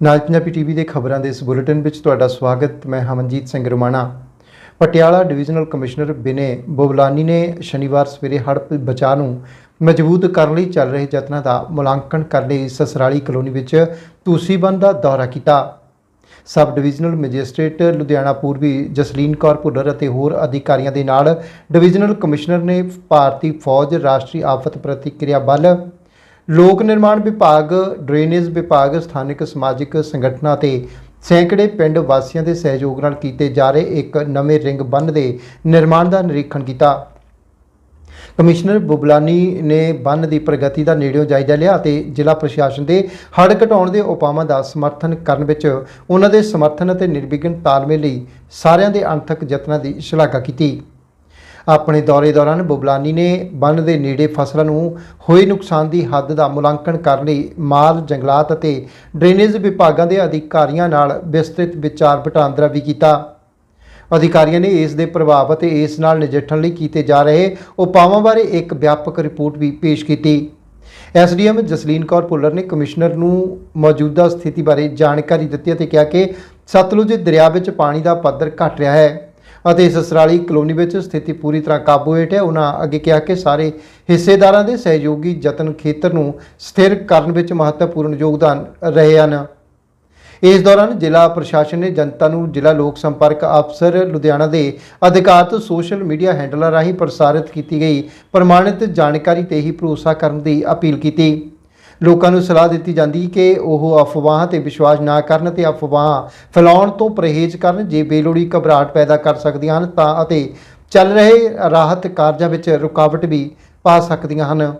ਨਾਲ ਪੰਜਾਬੀ ਟੀਵੀ ਦੇ ਖਬਰਾਂ ਦੇ ਇਸ ਬੁਲੇਟਿਨ ਵਿੱਚ ਤੁਹਾਡਾ ਸਵਾਗਤ। ਮੈਂ ਹਮਨਜੀਤ ਸਿੰਘ ਰੁਮਾਣਾ। ਪਟਿਆਲਾ ਡਿਵੀਜ਼ਨਲ ਕਮਿਸ਼ਨਰ ਬਿਨੇ ਬੋਬਲਾਨੀ ਨੇ ਸ਼ਨੀਵਾਰ ਸਵੇਰੇ ਹੜ੍ਹ ਬਚਾਅ ਨੂੰ ਮਜ਼ਬੂਤ ਕਰਨ ਲਈ ਚੱਲ ਰਹੇ ਯਤਨਾਂ ਦਾ ਮੁਲਾਂਕਣ ਕਰਨ ਲਈ ਸਸਰਾਲੀ ਕਲੋਨੀ ਵਿੱਚ ਤੂਸੀਬੰਦ ਦਾ ਦੌਰਾ ਕੀਤਾ। ਸਬ ਡਿਵੀਜ਼ਨਲ ਮੈਜਿਸਟ੍ਰੇਟ ਲੁਧਿਆਣਾ ਪੂਰਬੀ ਜਸਲੀਨ ਕੌਰ ਭੁੱਲਰ ਅਤੇ ਹੋਰ ਅਧਿਕਾਰੀਆਂ ਦੇ ਨਾਲ ਡਿਵੀਜ਼ਨਲ ਕਮਿਸ਼ਨਰ ਨੇ ਭਾਰਤੀ ਫੌਜ ਰਾਸ਼ਟਰੀ ਆਫਤ ਪ੍ਰਤੀਕਿਰਿਆ ਬਲ ਲੋਕ ਨਿਰਮਾਣ ਵਿਭਾਗ, ਡਰੇਨੇਜ ਵਿਭਾਗ, ਸਥਾਨਕ ਸਮਾਜਿਕ ਸੰਗਠਨਾਂ ਤੇ ਸੈਂਕੜੇ ਪਿੰਡ ਵਾਸੀਆਂ ਦੇ ਸਹਿਯੋਗ ਨਾਲ ਕੀਤੇ ਜਾ ਰਹੇ ਇੱਕ ਨਵੇਂ ਰਿੰਗ ਬੰਨ ਦੇ ਨਿਰਮਾਣ ਦਾ ਨਿਰੀਖਣ ਕੀਤਾ। ਕਮਿਸ਼ਨਰ ਬੁਬਲਾਨੀ ਨੇ ਬੰਨ ਦੀ ਪ੍ਰਗਤੀ ਦਾ ਨੇੜਿਓਂ ਜਾਇਜ਼ਾ ਲਿਆ ਅਤੇ ਜ਼ਿਲ੍ਹਾ ਪ੍ਰਸ਼ਾਸਨ ਦੇ ਹੜ੍ਹ ਘਟਾਉਣ ਦੇ ਉਪਾਵਾਂ ਦਾ ਸਮਰਥਨ ਕਰਨ ਵਿੱਚ ਉਹਨਾਂ ਦੇ ਸਮਰਥਨ ਅਤੇ ਨਿਰਵਿਘਨ ਤਾਲਮੇਲ ਲਈ ਸਾਰਿਆਂ ਦੇ ਅਣਥਕ ਯਤਨਾਂ ਦੀ ਸ਼ਲਾਘਾ ਕੀਤੀ। ਆਪਣੇ ਦੌਰੇ ਦੌਰਾਨ ਬੁਬਲਾਨੀ ਨੇ ਬੰਨ ਦੇ ਨੇੜੇ ਫਸਲਾਂ ਨੂੰ ਹੋਏ ਨੁਕਸਾਨ ਦੀ ਹੱਦ ਦਾ ਮੁਲਾਂਕਣ ਕਰਨ ਲਈ ਮਾਲ, ਜੰਗਲਾਤ ਅਤੇ ਡਰੇਨੇਜ ਵਿਭਾਗਾਂ ਦੇ ਅਧਿਕਾਰੀਆਂ ਨਾਲ ਵਿਸਤ੍ਰਿਤ ਵਿਚਾਰ ਵਟਾਂਦਰਾ ਵੀ ਕੀਤਾ। ਅਧਿਕਾਰੀਆਂ ਨੇ ਇਸ ਦੇ ਪ੍ਰਭਾਵ ਅਤੇ ਇਸ ਨਾਲ ਨਜਿੱਠਣ ਲਈ ਕੀਤੇ ਜਾ ਰਹੇ ਉਪਾਵਾਂ ਬਾਰੇ ਇੱਕ ਵਿਆਪਕ ਰਿਪੋਰਟ ਵੀ ਪੇਸ਼ ਕੀਤੀ। ਐਸਡੀਐਮ ਜਸਲੀਨ ਕੌਰ ਭੁੱਲਰ ਨੇ ਕਮਿਸ਼ਨਰ ਨੂੰ ਮੌਜੂਦਾ ਸਥਿਤੀ ਬਾਰੇ ਜਾਣਕਾਰੀ ਦਿੱਤੀ ਅਤੇ ਕਿਹਾ ਕਿ ਸਤਲੁਜ ਦਰਿਆ ਵਿੱਚ ਪਾਣੀ ਦਾ ਪੱਧਰ ਘਟ ਰਿਹਾ ਹੈ। ਅਤੇ ਸਸਰਾਲੀ ਕਲੋਨੀ ਵਿੱਚ ਸਥਿਤੀ ਪੂਰੀ ਤਰ੍ਹਾਂ ਕਾਬੂ ਹੇਠ ਹੈ। ਉਹਨਾਂ ਅੱਗੇ ਕਿਹਾ ਕਿ ਸਾਰੇ ਹਿੱਸੇਦਾਰਾਂ ਦੇ ਸਹਿਯੋਗੀ ਯਤਨ ਖੇਤਰ ਨੂੰ ਸਥਿਰ ਕਰਨ ਵਿੱਚ ਮਹੱਤਵਪੂਰਨ ਯੋਗਦਾਨ ਰਹੇ ਹਨ। ਇਸ ਦੌਰਾਨ ਜ਼ਿਲ੍ਹਾ ਪ੍ਰਸ਼ਾਸਨ ਨੇ ਜਨਤਾ ਨੂੰ ਜ਼ਿਲ੍ਹਾ ਲੋਕ ਸੰਪਰਕ ਅਫਸਰ ਲੁਧਿਆਣਾ ਦੇ ਅਧਿਕਾਰਤ ਸੋਸ਼ਲ ਮੀਡੀਆ ਹੈਂਡਲਾਂ ਰਾਹੀਂ ਪ੍ਰਸਾਰਿਤ ਕੀਤੀ ਗਈ ਪ੍ਰਮਾਣਿਤ ਜਾਣਕਾਰੀ ਤੇ ਹੀ ਭਰੋਸਾ ਕਰਨ ਦੀ ਅਪੀਲ ਕੀਤੀ। ਲੋਕਾਂ ਨੂੰ ਸਲਾਹ ਦਿੱਤੀ ਜਾਂਦੀ ਕਿ ਉਹ ਅਫਵਾਹਾਂ ਤੇ ਵਿਸ਼ਵਾਸ ਨਾ ਕਰਨ ਤੇ ਅਫਵਾਹਾਂ ਫੈਲਾਉਣ ਤੋਂ ਪਰਹੇਜ਼ ਕਰਨ। ਜੇ ਬੇਲੋੜੀ ਘਬਰਾਹਟ ਪੈਦਾ ਕਰ ਸਕਦੀਆਂ ਹਨ ਤਾਂ ਅਤੇ ਚੱਲ ਰਹੇ ਰਾਹਤ ਕਾਰਜਾਂ ਵਿੱਚ ਰੁਕਾਵਟ ਵੀ ਪਾ ਸਕਦੀਆਂ ਹਨ।